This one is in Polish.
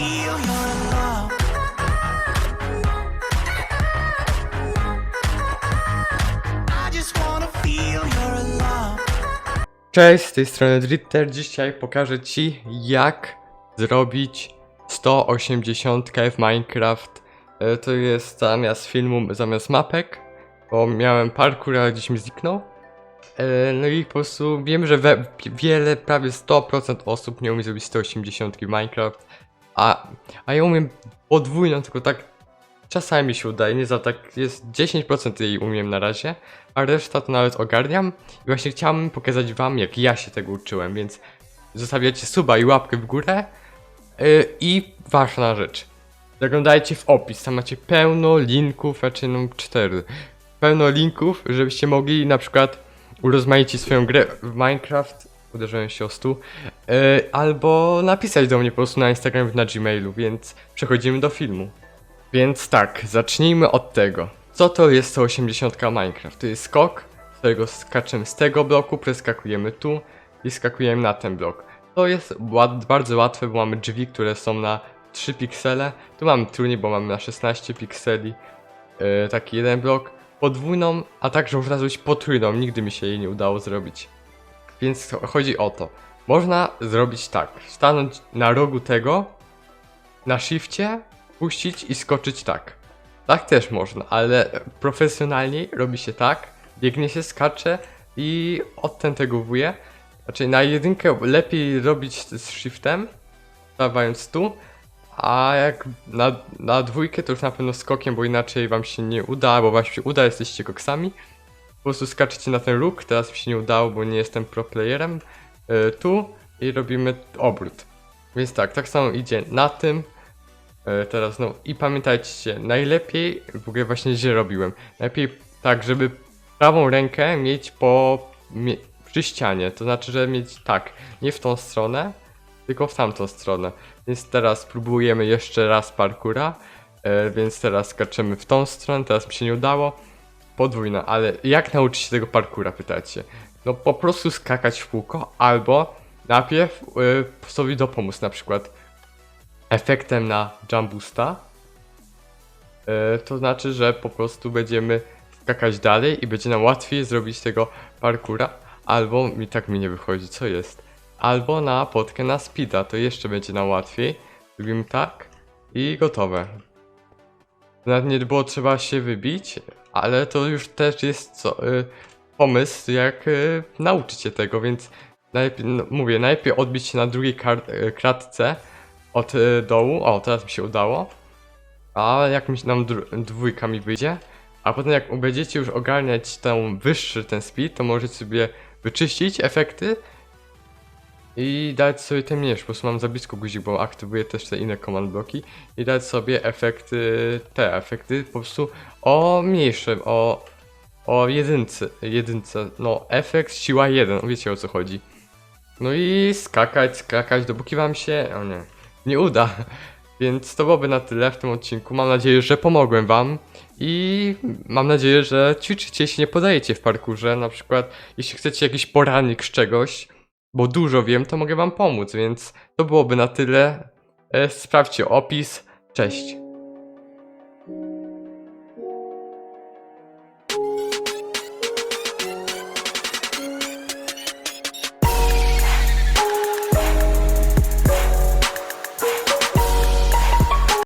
I love. Cześć, z tej strony Dritter. Dzisiaj pokażę Ci, jak zrobić 180 w Minecraft. E, To jest zamiast filmu, zamiast mapek, bo miałem parkour, ale gdzieś mi zniknął. E, No i po prostu wiem, że wiele, prawie 100% osób nie umie zrobić 180 w Minecraft, a, a ja umiem podwójną, tylko tak czasami mi się udaje, nie za tak, jest 10% jej umiem na razie, a reszta to nawet ogarniam. I właśnie chciałbym pokazać wam, jak ja się tego uczyłem, więc zostawiacie suba i łapkę w górę. Yy, I ważna rzecz. Zaglądajcie w opis, tam macie pełno linków, raczej no 4. Pełno linków, żebyście mogli na przykład urozmaicić swoją grę w Minecraft. Uderzyłem się o stół. Yy, albo napisać do mnie po prostu na Instagramie, na Gmailu, więc przechodzimy do filmu. Więc tak, zacznijmy od tego. Co to jest 180 Minecraft? To jest skok, z którego skaczemy z tego bloku, przeskakujemy tu i skakujemy na ten blok. To jest bardzo łatwe, bo mamy drzwi, które są na 3 piksele. Tu mamy trudniej, bo mamy na 16 pikseli. Yy, taki jeden blok. Podwójną, a także można zrobić potrójną. Nigdy mi się jej nie udało zrobić. Więc chodzi o to. Można zrobić tak. Stanąć na rogu tego, na shifcie, puścić i skoczyć tak. Tak też można, ale profesjonalniej robi się tak, biegnie się, skacze i odtętegowuje. Znaczy na jedynkę lepiej robić z shiftem, stawając tu, a jak na, na dwójkę to już na pewno skokiem, bo inaczej wam się nie uda, bo wam się uda, jesteście koksami. Po prostu skaczecie na ten róg, teraz mi się nie udało, bo nie jestem pro playerem. Yy, tu i robimy obrót. Więc tak, tak samo idzie na tym, E, Teraz no i pamiętajcie, najlepiej w ogóle właśnie źle robiłem. Najlepiej tak, żeby prawą rękę mieć po mie, przy ścianie. To znaczy, że mieć tak, nie w tą stronę, tylko w tamtą stronę. Więc teraz próbujemy jeszcze raz parkura. E, więc teraz skaczemy w tą stronę, teraz mi się nie udało. Podwójna, ale jak nauczyć się tego parkura, pytacie? No po prostu skakać w kółko, albo najpierw y, sobie dopomóc, na przykład efektem na jump boosta. E, to znaczy, że po prostu będziemy skakać dalej i będzie nam łatwiej zrobić tego parkura. Albo mi tak mi nie wychodzi, co jest? Albo na potkę na speeda, to jeszcze będzie nam łatwiej. Robimy tak i gotowe. Nawet nie było trzeba się wybić, ale to już też jest co, y, pomysł, jak y, nauczyć się tego, więc najpierw, no, mówię, najpierw odbić się na drugiej y, kratce, od y, dołu. O, teraz mi się udało. A jak mi się nam dwójka mi wyjdzie. A potem jak będziecie już ogarniać ten wyższy ten speed, to możecie sobie wyczyścić efekty i dać sobie te mniejsze. Po prostu mam za blisko guzik, bo aktywuję też te inne command bloki i dać sobie efekty, te efekty po prostu o mniejsze, o, o jedynce, jedynce. No, efekt siła 1, wiecie o co chodzi. No i skakać, skakać, dopóki wam się. O nie, nie uda. Więc to byłoby na tyle w tym odcinku. Mam nadzieję, że pomogłem wam i mam nadzieję, że ćwiczycie się, nie podajecie w parkurze. Na przykład, jeśli chcecie jakiś poradnik z czegoś, bo dużo wiem, to mogę wam pomóc, więc to byłoby na tyle. E, Sprawdźcie opis. Cześć.